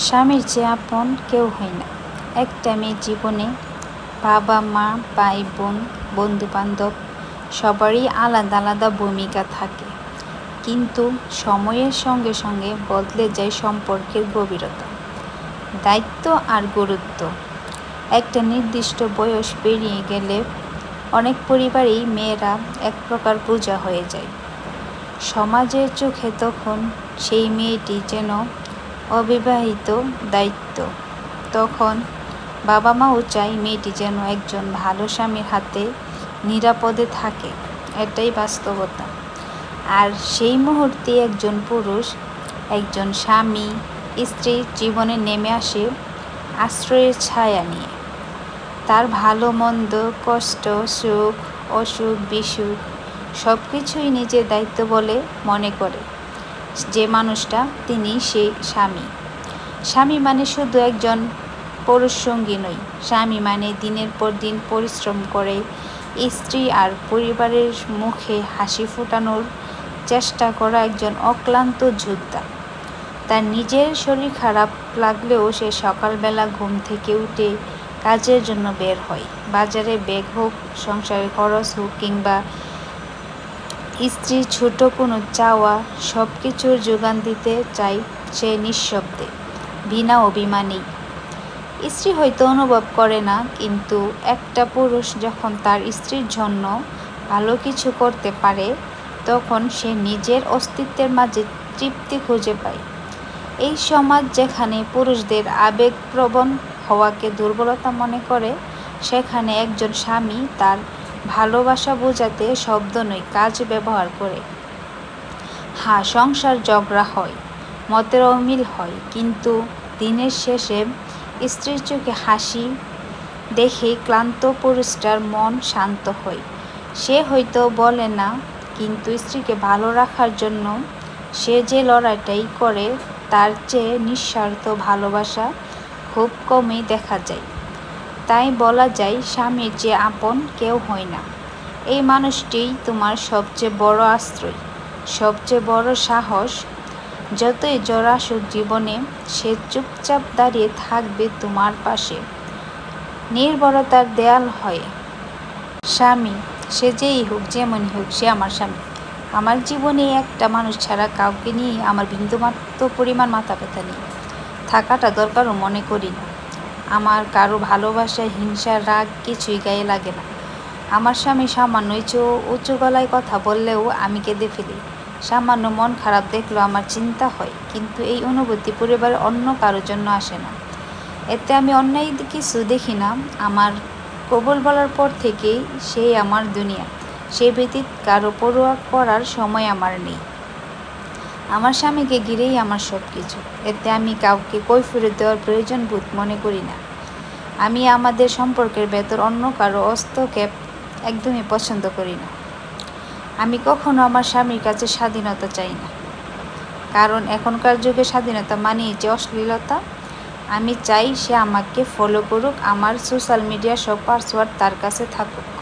স্বামীর যে আপন কেউ হয় না। একটা মেয়ের জীবনে বাবা, মা, ভাই, বোন বন্ধু বান্ধব সবারই আলাদা আলাদা ভূমিকা থাকে। কিন্তু সময়ের সঙ্গে সঙ্গে বদলে যায় সম্পর্কের গভীরতা। দায়িত্ব আর গুরুত্ব। একটা নির্দিষ্ট বয়স পেরিয়ে গেলে অনেক পরিবারেই মেয়েরা এক প্রকার পূজা হয়ে যায়। সমাজের চোখে তখন সেই মেয়েটি যেন অবিবাহিত দায়িত্ব। তখন বাবা মাও চাই মেয়েটি যেন একজন ভালো স্বামীর হাতে নিরাপদে থাকে। এটাই বাস্তবতা। আর সেই মুহূর্তে একজন পুরুষ, একজন স্বামী স্ত্রীর জীবনে নেমে আসে আশ্রয়ের ছায়া নিয়ে। তার ভালো, মন্দ, কষ্ট, সুখ, অসুখ, বিসুখ সব কিছুই নিজের দায়িত্ব বলে মনে করে। যে মানুষটা, তিনি সেই স্বামী। স্বামী মানে শুধু একজন পুরুষ সঙ্গী নই স্বামী মানে দিনের পর দিন পরিশ্রম করে, স্ত্রী আর পরিবারের মুখে হাসি ফোটানোর চেষ্টা করা একজন অক্লান্ত যোদ্ধা। তার নিজের শরীর খারাপ লাগলেও সে সকালবেলা ঘুম থেকে উঠে কাজের জন্য বের হয়। বাজারে ব্যাগ হোক, সংসারে খরচ হোক কিংবা স্ত্রীর ছোট কোনো চাওয়া সব কিছুর যোগান দিতে চাই সে নিঃশব্দে, বিনা অভিমানেই। স্ত্রী হয়তো অনুভব করে না, কিন্তু একটা পুরুষ যখন তার স্ত্রীর জন্য ভালো কিছু করতে পারে, তখন সে নিজের অস্তিত্বের মাঝে তৃপ্তি খুঁজে পায়। এই সমাজ যেখানে পুরুষদের আবেগপ্রবণ হওয়াকে দুর্বলতা মনে করে, সেখানে একজন স্বামী তার ভালোবাসা বোঝাতে শব্দ নয়, কাজ ব্যবহার করে। হ্যাঁ সংসার ঝগড়া হয়, মতের অমিল হয়, কিন্তু দিনের শেষে স্ত্রীর চোখে হাসি দেখে ক্লান্ত পুরুষটার মন শান্ত হয়। সে হয়তো বলে না, কিন্তু স্ত্রীকে ভালো রাখার জন্য সে যে লড়াইটাই করে, তার চেয়ে নিঃস্বার্থ ভালোবাসা খুব কমই দেখা যায়। তাই বলা যায়, স্বামীর যে আপন কেউ হয় না। এই মানুষটিই তোমার সবচেয়ে বড় আশ্রয়, সবচেয়ে বড় সাহস। যতই জ্বর আসুক জীবনে, সে চুপচাপ দাঁড়িয়ে থাকবে তোমার পাশে। নির্ভরতার দেয়াল হয়। স্বামী, সে যেই হোক, যেমনই হোক, সে আমার স্বামী। আমার জীবনে একটা মানুষ ছাড়া কাউকে নিয়ে আমার বিন্দুমাত্র পরিমাণ মাথা ব্যথা নেই। থাকাটা দরকারও মনে করি না। আমার কারও ভালোবাসা, হিংসা, রাগ কিছুই গায়ে লাগে না। আমার স্বামী সামান্য উঁচু উঁচু গলায় কথা বললেও আমি কেঁদে ফেলি। সামান্য মন খারাপ দেখলেও আমার চিন্তা হয়, কিন্তু এই অনুভূতি পরিবারের অন্য কারোর জন্য আসে না। এতে আমি অন্যায় কিছু দেখি না। আমার কবল বলার পর থেকেই সেই আমার দুনিয়া। সে ব্যতীত কারও পড়ুয়া করার সময় আমার নেই। আমার স্বামীকে ঘিরেই আমার সব কিছু এতে আমি কাউকে কৈফিরত দেওয়ার প্রয়োজন বোধ মনে করি না। আমি আমাদের সম্পর্কের ভেতর অন্য কারও অস্তক্ষেপ একদমই পছন্দ করি না। আমি কখনো আমার স্বামীর কাছে স্বাধীনতা চাই না। কারণ এখনকার যুগে স্বাধীনতা মানেই যে অশ্লীলতা। আমি চাই সে আমাকে ফলো করুক, আমার সোশ্যাল মিডিয়া সব পাসওয়ার্ড তার কাছে থাকুক।